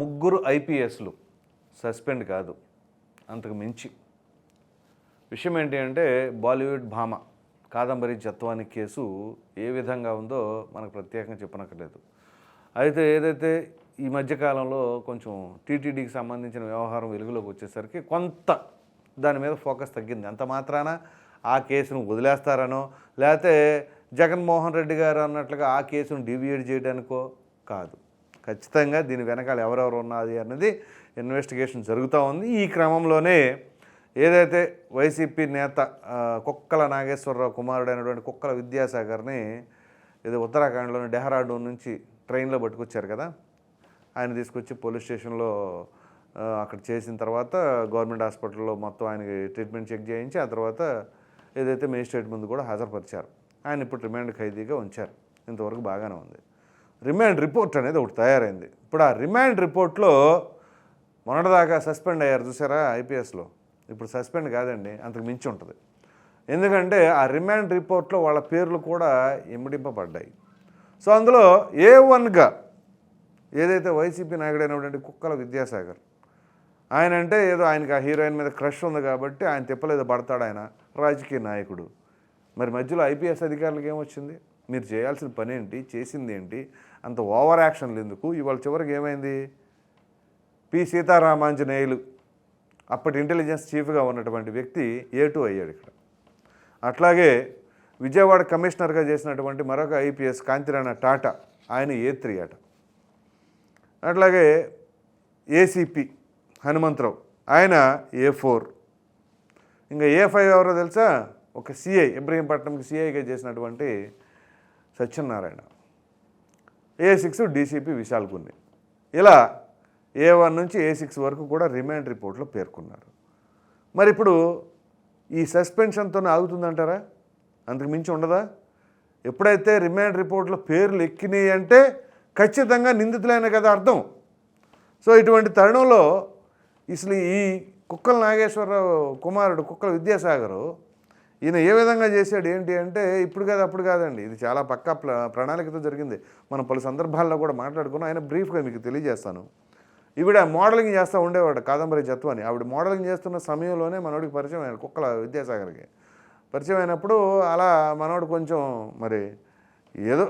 ముగ్గురు ఐపీఎస్లు సస్పెండ్ కాదు అంతకు మించి. విషయం ఏంటి అంటే బాలీవుడ్ భామ కాదంబరి జత్వాని కేసు ఏ విధంగా ఉందో మనకు ప్రత్యేకంగా చెప్పనక్కర్లేదు. అయితే ఏదైతే ఈ మధ్యకాలంలో కొంచెం టీటీడీకి సంబంధించిన వ్యవహారం వెలుగులోకి వచ్చేసరికి కొంత దాని మీద ఫోకస్ తగ్గింది. అంత మాత్రాన ఆ కేసును వదిలేస్తారనో లేకపోతే జగన్మోహన్ రెడ్డి గారు అన్నట్లుగా ఆ కేసును డివియేట్ చేయడానికో కాదు. ఖచ్చితంగా దీని వెనకాల ఎవరెవరు ఉన్నది అన్నది ఇన్వెస్టిగేషన్ జరుగుతూ ఉంది. ఈ క్రమంలోనే ఏదైతే వైసీపీ నేత కుక్కల నాగేశ్వరరావు కుమారుడైనటువంటి కుక్కల విద్యాసాగర్ని ఇది ఉత్తరాఖండ్లోని డెహ్రాడూన్ నుంచి ట్రైన్లో పట్టుకొచ్చారు కదా ఆయన తీసుకొచ్చి పోలీస్ స్టేషన్లో అక్కడ చేసిన తర్వాత గవర్నమెంట్ హాస్పిటల్లో మొత్తం ఆయనకి ట్రీట్మెంట్ చెక్ చేయించి ఆ తర్వాత ఏదైతే మేజిస్ట్రేట్ ముందు కూడా హాజరుపరిచారు. ఆయన ఇప్పుడు రిమాండ్ ఖైదీగా ఉంచారు. ఇంతవరకు బాగానే ఉంది. రిమాండ్ రిపోర్ట్ అనేది ఒకటి తయారైంది. ఇప్పుడు ఆ రిమాండ్ రిపోర్ట్లో మొన్నటిదాకా సస్పెండ్ అయ్యారు చూసారా ఐపీఎస్లో? ఇప్పుడు సస్పెండ్ కాదండి అంతకు మించి ఉంటుంది. ఎందుకంటే ఆ రిమాండ్ రిపోర్ట్లో వాళ్ళ పేర్లు కూడా ఇమ్మడింపబడ్డాయి సో అందులో ఏ వన్గా ఏదైతే వైసీపీ నాయకుడైనటువంటి కుక్కల విద్యాసాగర్ ఆయన అంటే ఏదో ఆయనకి ఆ హీరోయిన్ మీద క్రష్ ఉంది కాబట్టి ఆయన తిప్పలేదో పడతాడు ఆయన రాజకీయ నాయకుడు. మరి మధ్యలో ఐపీఎస్ అధికారులకు ఏమొచ్చింది? మీరు చేయాల్సిన పని ఏంటి? చేసింది ఏంటి? అంత ఓవర్ యాక్షన్లు ఎందుకు? ఇవాళ చివరికి ఏమైంది? పి. సీతారామాంజనేయులు అప్పటి ఇంటెలిజెన్స్ చీఫ్గా ఉన్నటువంటి వ్యక్తి ఏ టూ అయ్యాడు ఇక్కడ? అట్లాగే విజయవాడ కమిషనర్గా చేసినటువంటి మరొక ఐపీఎస్ కాంతిరాణ టాటా ఆయన ఏ త్రీ అట అట్లాగే ఏసీపీ హనుమంతరావు ఆయన ఏ ఫోర్. ఇంకా ఏ ఫైవ్ ఎవరో తెలుసా? ఒక సిఐ ఇబ్రహీంపట్నంకి సిఐగా చేసినటువంటి Satyanarayana. A six DCP Vishal Punni ఇలా ఏ వన్ నుంచి ఏ సిక్స్ వరకు కూడా రిమాండ్ రిపోర్ట్లో పేర్కొన్నారు. మరి ఇప్పుడు ఈ సస్పెన్షన్తోనే ఆగుతుందంటారా? అంతకు మించి ఉండదా? ఎప్పుడైతే రిమాండ్ రిపోర్ట్లో పేర్లు ఎక్కినాయి అంటే ఖచ్చితంగా నిందితులైన కదా అర్థం. సో ఇటువంటి తరుణంలో అసలు ఈ కుక్కల నాగేశ్వరరావు కుమారుడు కుక్కల విద్యాసాగరు ఈయన ఏ విధంగా చేశాడు ఏంటి అంటే ఇప్పుడు కాదు అప్పుడు కాదండి. ఇది చాలా పక్కా ప్రణాళికతో జరిగింది. మనం పలు సందర్భాల్లో కూడా మాట్లాడుకున్నాం. ఆయన బ్రీఫ్గా మీకు తెలియజేస్తాను. ఈవిడ మోడలింగ్ చేస్తూ ఉండేవాడు కాదంబరి జత్వాని ఆవిడ మోడలింగ్ చేస్తున్న సమయంలోనే మనోడికి పరిచయం అయ్యాడు కుక్కల విద్యాసాగర్కి. పరిచయం అయినప్పుడు అలా మనోడు కొంచెం మరి ఏదో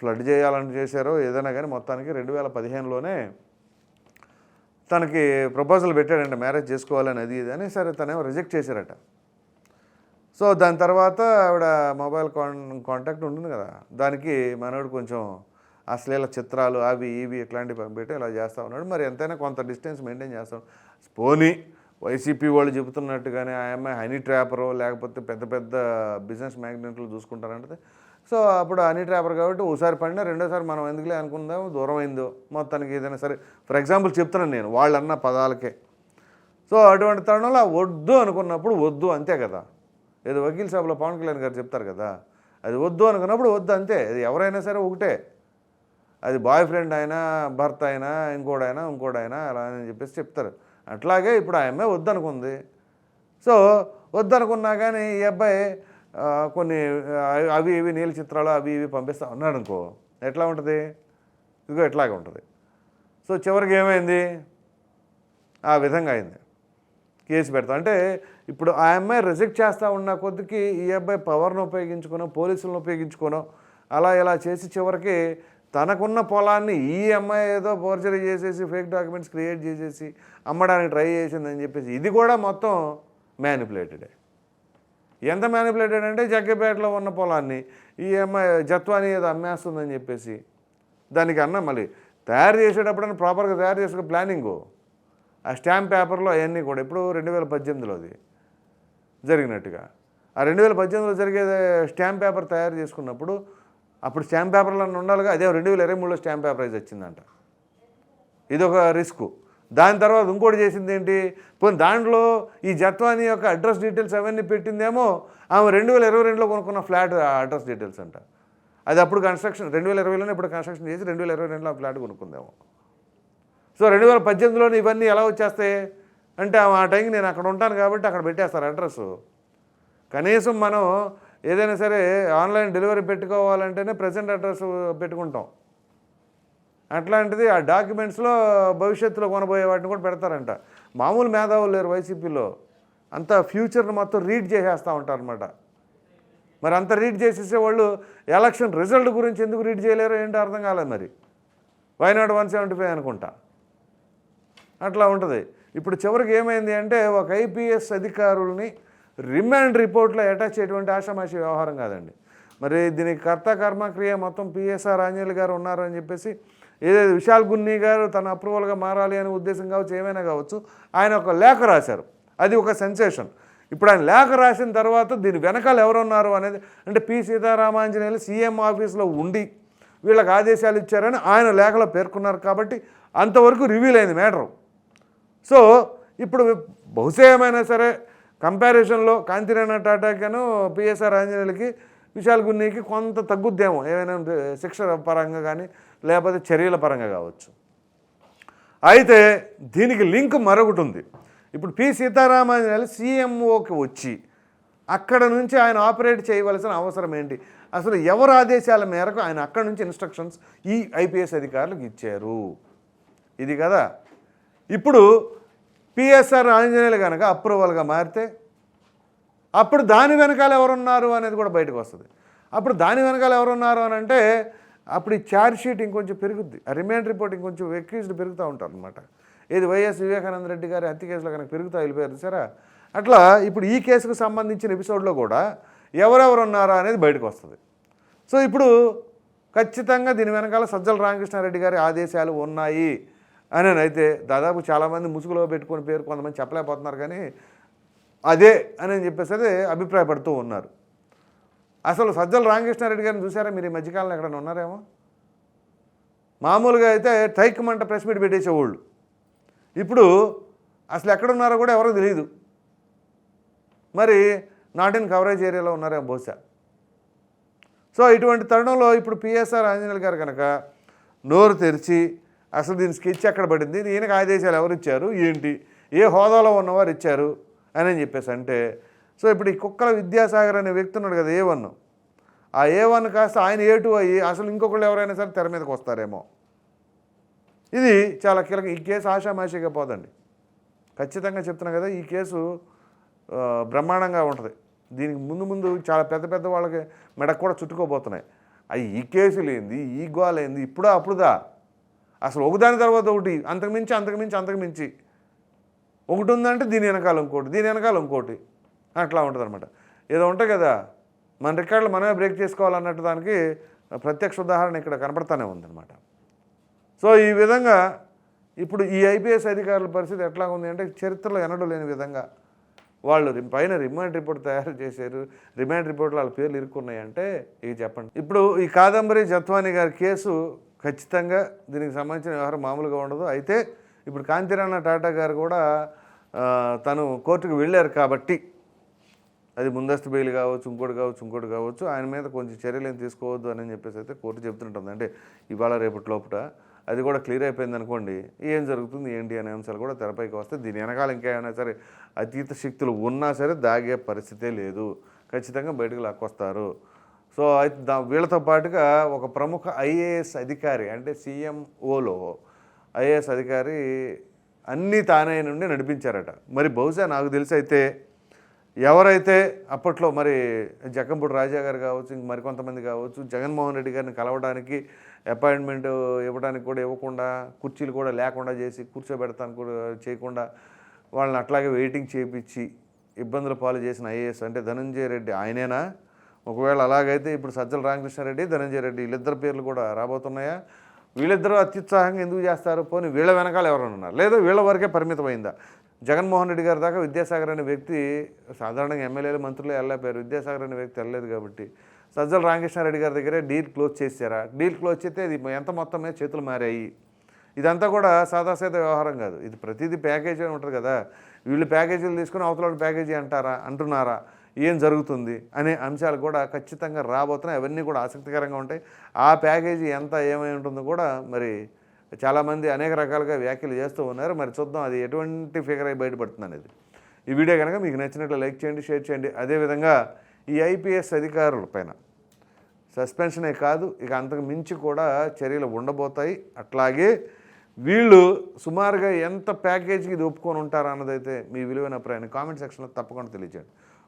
ఫ్లడ్ చేయాలని చేశారో ఏదైనా కానీ మొత్తానికి రెండు వేల పదిహేనులోనే తనకి ప్రపోజల్ పెట్టాడంట. మ్యారేజ్ చేసుకోవాలని అది ఇది అని సరే తనేమో రిజెక్ట్ చేశారట. సో దాని తర్వాత ఆవిడ మొబైల్ కాన్ కాంటాక్ట్ ఉంటుంది కదా. దానికి మనోడు కొంచెం అశ్లీల చిత్రాలు అవి ఇవి ఇట్లాంటివి పంపితే ఇలా చేస్తూ ఉన్నాడు. మరి ఎంతైనా కొంత డిస్టెన్స్ మెయింటైన్ చేస్తాం పోనీ వైసీపీ వాళ్ళు చెబుతున్నట్టుగానే ఆ అమ్మాయి హనీ ట్రాపరు లేకపోతే పెద్ద పెద్ద బిజినెస్ మ్యాగ్నెట్లు చూసుకుంటారంటే సో అప్పుడు హనీ ట్రాపర్ కాబట్టి ఒకసారి పడినా రెండోసారి మనం ఎందుకులే అనుకుందాం దూరం అయిందో మొత్తానికి ఏదైనా సరే. ఫర్ ఎగ్జాంపుల్ చెప్తున్నాను నేను వాళ్ళన్న పదాలకే. సో అటువంటి తరుణంలో వద్దు అనుకున్నప్పుడు వద్దు అంతే కదా. ఏదో వకీల్ సభలో పవన్ కళ్యాణ్ గారు చెప్తారు కదా అది వద్దు అనుకున్నప్పుడు వద్దు అంతే. అది ఎవరైనా సరే ఒకటే. అది బాయ్ ఫ్రెండ్ అయినా భర్త అయినా ఇంకోడైనా ఇంకోడైనా అలా అని చెప్పేసి చెప్తారు. అట్లాగే ఇప్పుడు ఆ అమ్మాయి వద్దనుకుంది సో వద్దనుకున్నా కానీ ఈ అబ్బాయి కొన్ని అవి ఇవి నీళ్ళ చిత్రాలు అవి ఇవి పంపిస్తా ఉన్నాడు అనుకో ఎట్లా ఉంటుంది? ఇదిగో ఎట్లాగే ఉంటుంది. సో చివరికి ఏమైంది? ఆ విధంగా అయింది. కేసు పెడతాం. అంటే ఇప్పుడు ఆ అమ్మాయి రిజెక్ట్ చేస్తూ ఉన్న కొద్దికి ఈ అబ్బాయి పవర్ను ఉపయోగించుకోను పోలీసులను ఉపయోగించుకోనో అలా ఇలా చేసి చివరికి తనకున్న పొలాన్ని ఈ అమ్మాయి ఏదో ఫోర్జరీ చేసేసి ఫేక్ డాక్యుమెంట్స్ క్రియేట్ చేసేసి అమ్మడానికి ట్రై చేసిందని చెప్పేసి ఇది కూడా మొత్తం మ్యానిపులేటెడే. ఎంత మ్యానిపులేటెడ్ అంటే జగ్గపేటలో ఉన్న పొలాన్ని ఈ అమ్మాయి జత్వాని ఏదో అమ్మేస్తుందని చెప్పేసి దానికి అన్న మళ్ళీ తయారు చేసేటప్పుడు ప్రాపర్గా తయారు చేసుకునే ప్లానింగు ఆ స్టాంప్ పేపర్లో అవన్నీ కూడా ఇప్పుడు రెండు వేల పద్దెనిమిదిలోది జరిగినట్టుగా. ఆ రెండు వేల పద్దెనిమిదిలో జరిగే స్టాంప్ పేపర్ తయారు చేసుకున్నప్పుడు అప్పుడు స్టాంప్ పేపర్లో ఉండాలిగా అదే రెండు వేల ఇరవై మూడులో స్టాంప్ పేపర్ అయితే వచ్చిందంట. ఇది ఒక రిస్క్. దాని తర్వాత ఇంకోటి చేసింది ఏంటి? పోనీ దాంట్లో ఈ జత్వాని యొక్క అడ్రస్ డీటెయిల్స్ అవన్నీ పెట్టిందేమో ఆమె రెండు వేల ఇరవై రెండులో కొనుక్కున్న ఫ్లాట్ అడ్రస్ డీటెయిల్స్ అంట. అది అప్పుడు కన్స్ట్రక్షన్ రెండు వేల ఇరవైలోనే ఇప్పుడు కన్స్ట్రక్షన్ చేసి రెండు వేల ఇరవై రెండులో ఆ ఫ్లాట్ కొనుక్కుందేమో. సో రెండు వేల పద్దెనిమిదిలోనే ఇవన్నీ ఎలా వచ్చేస్తాయి? అంటే ఆ టైంకి నేను అక్కడ ఉంటాను కాబట్టి అక్కడ పెట్టేస్తారు అడ్రస్ కనీసం మనం ఏదైనా సరే ఆన్లైన్ డెలివరీ పెట్టుకోవాలంటేనే ప్రజెంట్ అడ్రస్ పెట్టుకుంటాం. అట్లాంటిది ఆ డాక్యుమెంట్స్లో భవిష్యత్తులో కొనబోయే వాటిని కూడా పెడతారంట. మామూలు మేధావులు లేరు వైసీపీలో. అంతా ఫ్యూచర్ని మొత్తం రీడ్ చేసేస్తూ ఉంటారు అనమాట మరి అంత రీడ్ చేసేసే వాళ్ళు ఎలక్షన్ రిజల్ట్ గురించి ఎందుకు రీడ్ చేయలేరు ఏంటో అర్థం కాలేదు మరి. వైనాడు వన్ సెవెంటీ ఫైవ్ అనుకుంటా. అట్లా ఉంటుంది. ఇప్పుడు చివరికి ఏమైంది అంటే ఒక ఐపీఎస్ అధికారుల్ని రిమాండ్ రిపోర్ట్లో అటాచ్ చేయటువంటి ఆషామాషి వ్యవహారం కాదండి. మరి దీనికి కర్త కర్మక్రియ మొత్తం పిఎస్ఆర్ ఆంజనేయులు గారు ఉన్నారు అని చెప్పేసి ఏదైతే విశాల్ గున్ని గారు తన అప్రూవల్గా మారాలి అనే ఉద్దేశం కావచ్చు ఏమైనా కావచ్చు ఆయన ఒక లేఖ రాశారు. అది ఒక సెన్సేషన్. ఇప్పుడు ఆయన లేఖ రాసిన తర్వాత దీని వెనకాల ఎవరున్నారు అనేది అంటే పి సీతారామాంజనేయులు సీఎం ఆఫీస్లో ఉండి వీళ్ళకి ఆదేశాలు ఇచ్చారని ఆయన లేఖలో పేర్కొన్నారు కాబట్టి అంతవరకు రివీల్ అయింది మ్యాటరు. సో ఇప్పుడు బహుశా ఏమైనా సరే కంపారిజన్లో కాంతిరేణ టాటాకను పిఎస్ఆర్ ఆంజనేయులకి విశాల్ గున్నీకి కొంత తగ్గుద్దేమో. ఏమైనా శిక్ష పరంగా కానీ లేకపోతే చర్యల పరంగా కావచ్చు. అయితే దీనికి లింక్ మరొకటి ఉంది. ఇప్పుడు పి సీతారామాంజనేయులు సీఎంఓకి వచ్చి అక్కడ నుంచి ఆయన ఆపరేట్ చేయవలసిన అవసరం ఏంటి? అసలు ఎవరి ఆదేశాల మేరకు ఆయన అక్కడ నుంచి ఇన్స్ట్రక్షన్స్ ఈ ఐపీఎస్ అధికారులకు ఇచ్చారు? ఇది కదా. ఇప్పుడు పిఎస్ఆర్ ఆంజనేయులు కనుక అప్రూవల్గా మారితే అప్పుడు దాని వెనకాల ఎవరున్నారు అనేది కూడా బయటకు వస్తుంది. అప్పుడు దాని వెనకాల ఎవరున్నారు అని అంటే అప్పుడు ఈ ఛార్జ్ షీట్ ఇంకొంచెం పెరుగుద్ది. ఆ రిమాండ్ రిపోర్ట్ ఇంకొంచెం ఎక్యూజ్డ్ పెరుగుతూ ఉంటారు అనమాట ఇది వైఎస్ వివేకానంద రెడ్డి గారి హత్య కేసులో కనుక పెరుగుతూ వెళ్ళిపోయారు సరే అట్లా ఇప్పుడు ఈ కేసుకు సంబంధించిన ఎపిసోడ్లో కూడా ఎవరెవరు ఉన్నారా అనేది బయటకు వస్తుంది. సో ఇప్పుడు ఖచ్చితంగా దీని వెనకాల సజ్జల రామకృష్ణారెడ్డి గారి ఆదేశాలు ఉన్నాయి. అని అయితే దాదాపు చాలామంది ముసుగులో పెట్టుకొని పేరు కొంతమంది చెప్పలేకపోతున్నారు కానీ అదే అని చెప్పేసి అదే అభిప్రాయపడుతూ ఉన్నారు. అసలు సజ్జల రామకృష్ణారెడ్డి గారిని చూసారా మీరు ఈ మధ్యకాలంలో ఎక్కడైనా ఉన్నారేమో? మామూలుగా అయితే టైక్ మంట ప్రెస్ మీట్ పెట్టేసేవాళ్ళు. ఇప్పుడు అసలు ఎక్కడున్నారో కూడా ఎవరో తెలియదు మరి నాట్ ఇన్ కవరేజ్ ఏరియాలో ఉన్నారేమో బహుశా. సో ఇటువంటి తరుణంలో ఇప్పుడు పిఎస్ఆర్ ఆంజనేయులు గారు కనుక నోరు తెరిచి అసలు దీని స్కెచ్ ఎక్కడ పడింది? ఈయనకు ఆదేశాలు ఎవరు ఇచ్చారు? ఏంటి? ఏ హోదాలో ఉన్నవారు ఇచ్చారు? అని చెప్పేసి అంటే సో ఇప్పుడు ఈ కుక్కల విద్యాసాగర్ అనే వ్యక్తి ఉన్నాడు కదా ఏ వన్ ఆ ఏ వన్ కాస్త ఆయన ఏ టూ అయ్యి అసలు ఇంకొకళ్ళు ఎవరైనా సరే తెర మీదకి వస్తారేమో. ఇది చాలా కీలకం. ఈ కేసు ఆషామాషిగా పోదండి. ఖచ్చితంగా చెప్తున్నా కదా ఈ కేసు బ్రహ్మాండంగా ఉంటుంది. దీనికి ముందు ముందు చాలా పెద్ద పెద్ద వాళ్ళకి మెడకు కూడా చుట్టుకోబోతున్నాయి. అవి ఈ కేసులు ఏంది ఈ గోలేంది ఇప్పుడా అప్పుడుదా? అసలు ఒకదాని తర్వాత ఒకటి అంతకుమించి అంతకుమించి అంతకుమించి ఒకటి ఉందంటే దీని వెనకాల ఇంకోటి దీని వెనకాల ఇంకోటి. అట్లా ఉంటుంది అనమాట ఏదో ఉంటాయి కదా మన రికార్డులు మనమే బ్రేక్ చేసుకోవాలన్నట్టు దానికి ప్రత్యక్ష ఉదాహరణ ఇక్కడ కనపడతానే ఉందన్నమాట. సో ఈ విధంగా ఇప్పుడు ఈ ఐపీఎస్ అధికారుల పరిస్థితి ఎట్లా ఉంది అంటే చరిత్రలో ఎన్నడూ లేని విధంగా వాళ్ళు పైన రిమాండ్ రిపోర్ట్ తయారు చేశారు. రిమాండ్ రిపోర్ట్లో వాళ్ళ పేర్లు ఇరుక్కున్నాయంటే ఇవి చెప్పండి. ఇప్పుడు ఈ కాదంబరి జత్వాని గారి కేసు ఖచ్చితంగా దీనికి సంబంధించిన వ్యవహారం మామూలుగా ఉండదు. అయితే ఇప్పుడు కాంతిరాణ టాటా గారు కూడా తను కోర్టుకు వెళ్ళారు కాబట్టి అది ముందస్తు బెయిల్ కావచ్చు ఇంకోటి కావచ్చు ఇంకోటి కావచ్చు ఆయన మీద కొంచెం చర్యలు ఏం తీసుకోవద్దు అని చెప్పేసి అయితే కోర్టు చెప్తుంటుంది. అంటే ఇవాళ రేపటి లోపల అది కూడా క్లియర్ అయిపోయింది అనుకోండి ఏం జరుగుతుంది ఏంటి అనే అంశాలు కూడా తెరపైకి వస్తే దీని వెనకాల ఇంకేమైనా సరే అతీత శక్తులు ఉన్నా సరే దాగే పరిస్థితే లేదు. ఖచ్చితంగా బయటకు లాక్కొస్తారు. సో అయితే దా వీళ్ళతో పాటుగా ఒక ప్రముఖ ఐఏఎస్ అధికారి అంటే సీఎంఓలో ఐఏఎస్ అధికారి అన్నీ తానే నుండి నడిపించారట. మరి బహుశా నాకు తెలిసి అయితే ఎవరైతే అప్పట్లో మరి జక్కంపూడి రాజా గారు కావచ్చు ఇంక మరికొంతమంది కావచ్చు జగన్మోహన్ రెడ్డి గారిని కలవడానికి అపాయింట్మెంట్ ఇవ్వడానికి కూడా ఇవ్వకుండా కుర్చీలు కూడా లేకుండా చేసి కూర్చోబెడతాను కూడా చేయకుండా వాళ్ళని అట్లాగే వెయిటింగ్ చేయించి ఇబ్బందుల పాలు చేసిన ఐఏఎస్ అంటే ధనంజయ రెడ్డి ఆయనేనా? ఒకవేళ అలాగైతే ఇప్పుడు సజ్జల రామకృష్ణారెడ్డి ధనంజయ రెడ్డి వీళ్ళిద్దరు పేర్లు కూడా రాబోతున్నాయా? వీళ్ళిద్దరూ అత్యుత్సాహంగా ఎందుకు చేస్తారు? పోనీ వీళ్ళ వెనకాల ఎవరైనా ఉన్నారు? లేదా వీళ్ళ వరకే పరిమితమైందా? జగన్మోహన్ రెడ్డి గారి దాకా విద్యాసాగర్ అనే వ్యక్తి సాధారణంగా ఎమ్మెల్యేలు మంత్రులు వెళ్ళలేపారు విద్యాసాగర్ అనే వ్యక్తి వెళ్ళలేదు కాబట్టి. సజ్జల రామకృష్ణారెడ్డి గారి దగ్గరే డీల్ క్లోజ్ చేశారా? డీల్ క్లోజ్ చేస్తే ఇది ఎంత మొత్తం మీద చేతులు మారాయి? ఇదంతా కూడా సాదాసీద వ్యవహారం కాదు. ఇది ప్రతిదీ ప్యాకేజీ ఉంటుంది కదా. వీళ్ళు ప్యాకేజీలు తీసుకుని అవతల ప్యాకేజీ అంటారా? అంటున్నారా? ఏం జరుగుతుంది అనే అంశాలు కూడా ఖచ్చితంగా రాబోతున్నాయి. అవన్నీ కూడా ఆసక్తికరంగా ఉంటాయి. ఆ ప్యాకేజీ ఎంత ఏమై ఉంటుందో కూడా మరి చాలామంది అనేక రకాలుగా వ్యాఖ్యలు చేస్తూ ఉన్నారు. మరి చూద్దాం అది ఎటువంటి ఫిగర్ అయి బయటపడుతుంది అనేది ఈ వీడియో కనుక మీకు నచ్చినట్లు లైక్ చేయండి షేర్ చేయండి. అదేవిధంగా ఈ ఐపీఎస్ అధికారుల పైన సస్పెన్షనే కాదు ఇక అంతకు మించి కూడా చర్యలు ఉండబోతాయి. అట్లాగే వీళ్ళు సుమారుగా ఎంత ప్యాకేజీకి ఇది ఒప్పుకొని ఉంటారన్నదైతే మీ విలువైన అభిప్రాయాన్ని కామెంట్ సెక్షన్లో తప్పకుండా తెలియజేయండి.